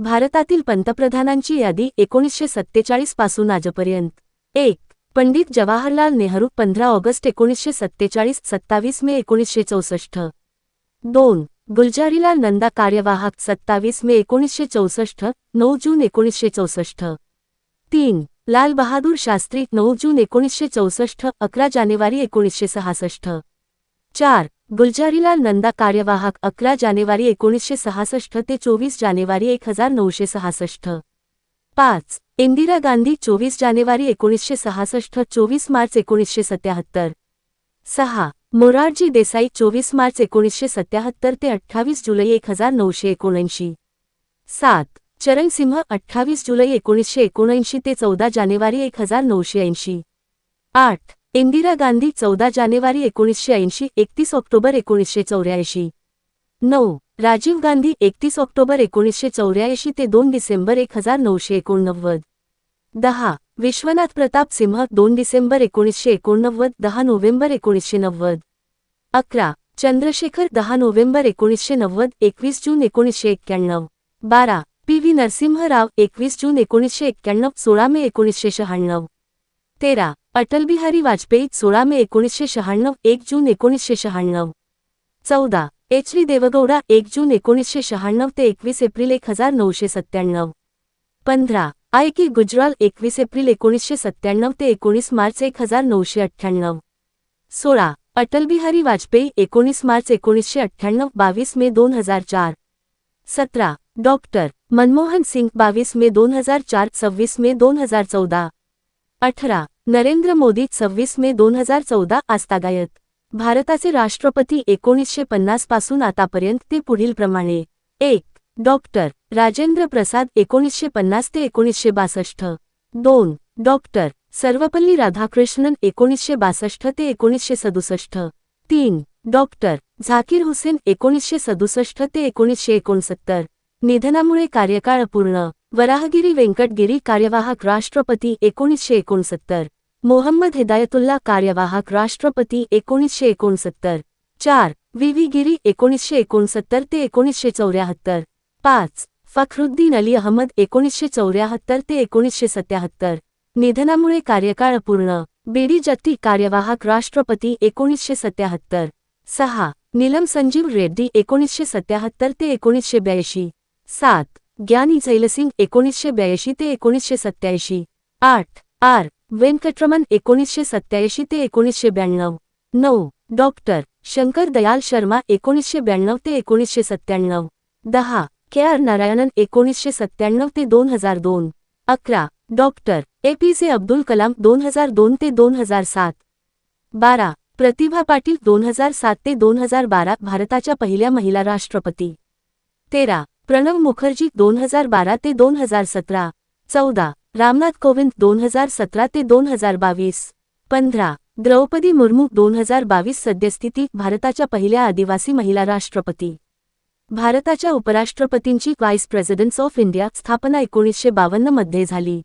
भारतातील पंतप्रधानांची यादी एकोणीसशे सत्तेचाळीसपासून आजपर्यंत. एक पंडित जवाहरलाल नेहरू पंधरा ऑगस्ट एकोणीसशे सत्तेचाळीस सत्तावीस मे एकोणीसशे चौसष्ट. दोन गुलजारीलाल नंदा कार्यवाहक सत्तावीस मे एकोणीसशे चौसष्ट नऊ जून एकोणीसशे चौसष्ट. तीन लाल बहादूर शास्त्री नऊ जून एकोणीसशे चौसष्ट अकरा जानेवारी एकोणीसशे सहासष्ट. चार गुलजारीलाल नंदा कार्यवाहक अकरा जानेवारी एकोणीसशे सहासष्ट ते चोवीस जानेवारी एक हजार नऊशे सहासष्ट. पाच इंदिरा गांधी चोवीस जानेवारी एकोणीसशे सहासष्ट चोवीस मार्च एकोणीसशे सत्याहत्तर. सहा मोरारजी देसाई चोवीस मार्च एकोणीसशे सत्याहत्तर ते अठ्ठावीस जुलै एक हजार नऊशे एकोणऐंशी. सात चरणसिंह अठ्ठावीस जुलै एकोणीसशे एकोणऐंशी ते चौदा जानेवारी एक हजार नऊशे ऐंशी. आठ इंदिरा गांधी चौदा जानेवारी एकोणीसशे ऐंशी एकतीस ऑक्टोबर एकोणीसशे चौऱ्याऐंशी. नऊ. राजीव गांधी एकतीस ऑक्टोबर एकोणीसशे चौऱ्याऐंशी ते दोन डिसेंबर एक हजार नऊशे एकोणनव्वद. दहा. विश्वनाथ प्रताप सिंह दोन डिसेंबर एकोणीसशे एकोणनव्वद दहा नोव्हेंबर एकोणीसशे नव्वद. अकरा. चंद्रशेखर दहा नोव्हेंबर एकोणीसशे नव्वद एकवीस जून एकोणीसशे एक्क्याण्णव. बारा. पी व्ही नरसिंहराव एकवीस जून एकोणीसशे एक्क्याण्णव सोळा मे एकोणीसशे शहाण्णव. तेरा. अटलबिहारी वाजपेयी सोळा मे एकोणीसशे शहाण्णव एक जून एकोणीसशे शहाण्णव. चौदा. एच डी देवगौडा एक जून एकोणीसशे शहाण्णव ते एकवीस एप्रिल एक हजार नऊशे सत्त्याण्णव. पंधरा. आय की गुजराल एकवीस एप्रिल एकोणीसशे सत्त्याण्णव ते एकोणीस मार्च एक हजार नऊशे अठ्ठ्याण्णव. सोळा. अटलबिहारी वाजपेयी एकोणीस मार्च एकोणीसशे अठ्ठ्याण्णव बावीस मे दोन हजार चार. सतरा. डॉक्टर. मनमोहन सिंग बावीस मे दोन हजार चार सव्वीस मे दोन हजार चौदा. अठरा नरेंद्र मोदी सव्वीस मे दोन हजार चौदा आस्तागायत भारताचे राष्ट्रपती एकोणीसशे पन्नासपासून आतापर्यंत ते पुढीलप्रमाणे एक डॉक्टर राजेंद्र प्रसाद एकोणीसशे पन्नास ते एकोणीसशे बासष्ट. दोन डॉक्टर सर्वपल्ली राधाकृष्णन एकोणीसशे बासष्ट ते एकोणीसशे सदुसष्ट. तीन डॉक्टर झाकीर हुसेन एकोणीसशे सदुसष्ट ते एकोणीसशे एकोणसत्तर. निधनामुळे कार्यकाळ अपूर्ण वराहगिरी व्यंकटगिरी कार्यवाहक राष्ट्रपती एकोणीसशे एकोणसत्तर. मोहम्मद हिदायतुल्ला कार्यवाहक राष्ट्रपती एकोणीसशे एकोणसत्तर. चार. व्ही. व्ही. गिरी एकोणीसशे एकोणसत्तर ते एकोणीसशे चौऱ्याहत्तर. पाच. फखरुद्दीन अली अहमद एकोणीसशे चौऱ्याहत्तर ते एकोणीसशे सत्याहत्तर. निधनामुळे कार्यकाळ अपूर्ण बीडी जत्ती कार्यवाहक राष्ट्रपती एकोणीसशे सत्याहत्तर. सहा. नीलम संजीव रेड्डी एकोणीसशे सत्याहत्तर ते एकोणीसशे ब्याऐंशी. सात. ज्ञानी झैलसिंग एकोणीसशे ब्याऐंशी ते एकोणीसशे सत्याऐंशी आठ. आर. वेंकटरमन एकोणीसशे सत्याऐंशी ते एकोणीसशे ब्याण्णव. नऊ. डॉक्टर. शंकर दयाल शर्मा एकोणीसशे ब्याण्णव ते एकोणीसशे सत्त्याण्णव. दहा. के. आर. नारायणन एकोणीसशे सत्त्याण्णव ते दोन हजार दोन. अकरा. Doctor. A. P. J. Abdul Kalam दोन हजार दोन ते दोन हजार सात. बारा. प्रतिभा पाटील दोन हजार सात ते दोन हजार बारा भारताच्या पहिल्या महिला राष्ट्रपती. तेरा. प्रणव मुखर्जी दोन हजार बारा ते दोन हजार सतरा चौदा रामनाथ कोविंद दोन हजार सतरा ते दोन हजार बावीस पंधरा द्रौपदी मुर्मू दोन हजार बावीस सद्यस्थिती भारताच्या पहिल्या आदिवासी महिला राष्ट्रपती. भारताच्या उपराष्ट्रपतींची व्हाईस प्रेसिडेंट्स ऑफ इंडिया स्थापना एकोणीसशे बावन्नमध्ये झाली.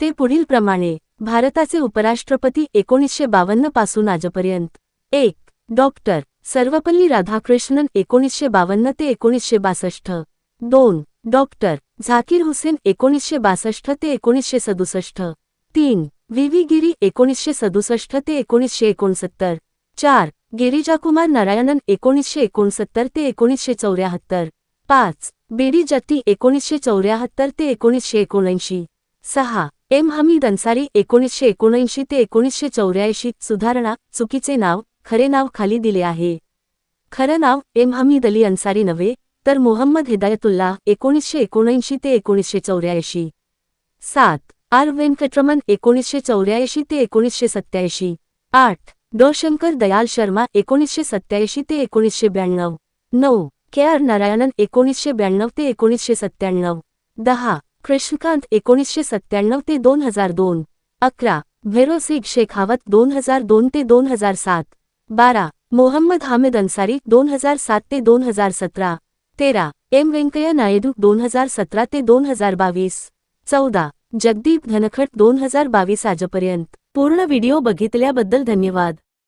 ते पुढीलप्रमाणे भारताचे उपराष्ट्रपती एकोणीसशे बावन्नपासून आजपर्यंत. एक डॉक्टर सर्वपल्ली राधाकृष्णन एकोणीसशे बावन्न ते एकोणीसशे बासष्ट. दोन. डॉक्टर. झाकीर हुसेन एकोणीसशे बासष्ट ते एकोणीसशे सदुसष्ट. तीन. व्ही. व्ही. गिरी एकोणीसशे सदुसष्ट ते एकोणीसशे एकोणसत्तर. चार. गिरिजाकुमार नारायणन एकोणीसशे एकोणसत्तर ते एकोणीसशे चौऱ्याहत्तर. पाच. बीडी जत्ती एकोणीसशे चौऱ्याहत्तर ते एकोणीसशे एकोणऐंशी. सहा. एम. हमीद अन्सारी एकोणीसशे एकोणऐंशी ते एकोणीसशे चौऱ्याऐंशी. सुधारणा चुकीचे नाव खरे नाव खाली दिले आहे. खरं नाव एम. हमीद अली अन्सारी नव्हे. तर मोहम्मद हिदायतुल्ला एकोणीसशे एकोणऐंशी ते एकोणीसशे चौऱ्याऐंशी. सात. आर. वेंकटरमन एकोणीसशे चौऱ्याऐंशी ते एकोणीसशे सत्याऐंशी आठ. डॉ शंकर दयाल शर्मा एकोणीसशे सत्याऐंशी ते एकोणीसशे ब्याण्णव. नऊ. के. आर. नारायणन एकोणीसशे ब्याण्णव ते एकोणीसशे सत्त्याण्णव. दहा. कृष्णकांत एकोणीसशे सत्त्याण्णव ते दोन हजार दोन. अकरा. भैरोसिग शेखावत दोन हजार दोन ते दोन हजार सात. बारा. मोहम्मद हामिद अन्सारी दोन हजार सात ते दोन हजार सतरा. तेरा एम व्यंकय्या नायडू दोन हजार सतरा ते दोन हजार बावीस. चौदा जगदीप धनखट दोन हजार बावीस आजपर्यंत. पूर्ण व्हिडिओ बघितल्याबद्दल धन्यवाद.